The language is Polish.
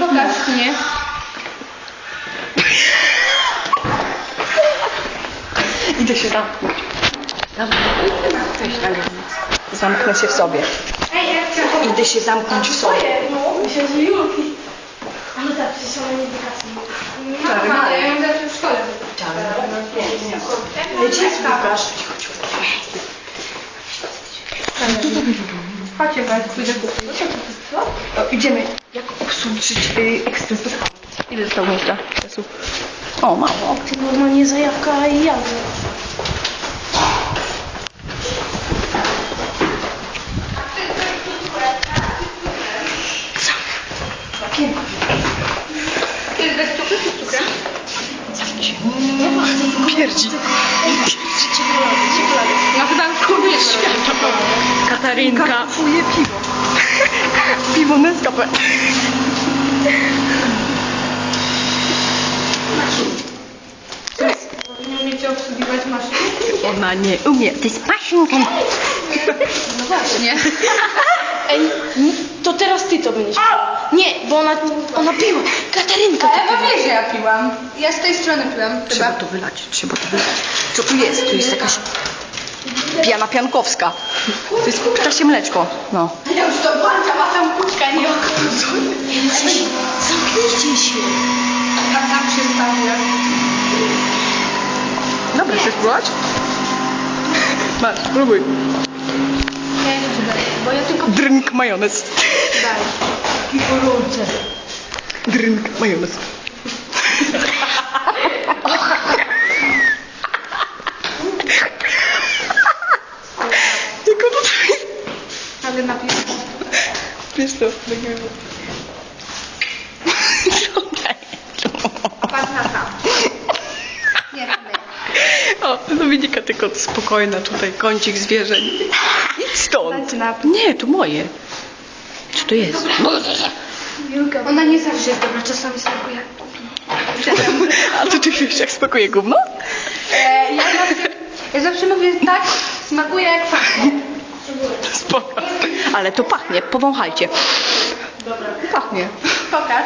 Pokaż mnie. Idę się zamknąć. Zamknę się w sobie. Idę się zamknąć w sobie. Myślę, że Julki. Ale tak, przecież ona nie wygasła. Mama, ja ją zawsze w szkole. Gdzie jest Łukasz? Chodźcie, was pójdę kupić. O, idziemy. Jak obsłużyć y, ekspres kawy? Ile zostało miejsca? Czasu? O, mało. Ty normalnie zajawka i cukrem? Pierdzi. No chyba już kupię Katarinka. Kupuje piwo. piwo Nescafe. Nie umiecie obsługiwać maszyn? Ona nie umie. To jest maszynka. No właśnie. Ej, to teraz ty to będziesz. Nie, bo ona, ona piła. Katarynka to Ewa wie, że ja piłam. Ja z tej strony piłam Trzeba chyba. to wylać, trzeba to wylać. Co tu jest? Tu jest jakaś piana piankowska. To jest ptasie mleczko. No. Ja już to włączam, a tam kuczka nie Zamknijcie się. A tam się stawia. Dobra, chcesz spróbować? Masz, spróbuj. Ja nie przydaję, bo ja tylko Drink majonez. Daję. Drink majonez. Tylko tutaj. Ale napiszę. Wiesz co, na tam. Nie, nie. O, Dominika tylko spokojna tutaj, kącik zwierzeń. Idź stąd. Nie, to moje. Co to jest? Ona nie zawsze jest dobra, czasami smakuje. A to ty wiesz, jak smakuje gówno? E, ja, zawsze, ja zawsze mówię tak, smakuje jak pachnie. Spoko. Ale to pachnie, powąchajcie. Dobra. Pachnie. Pokaż.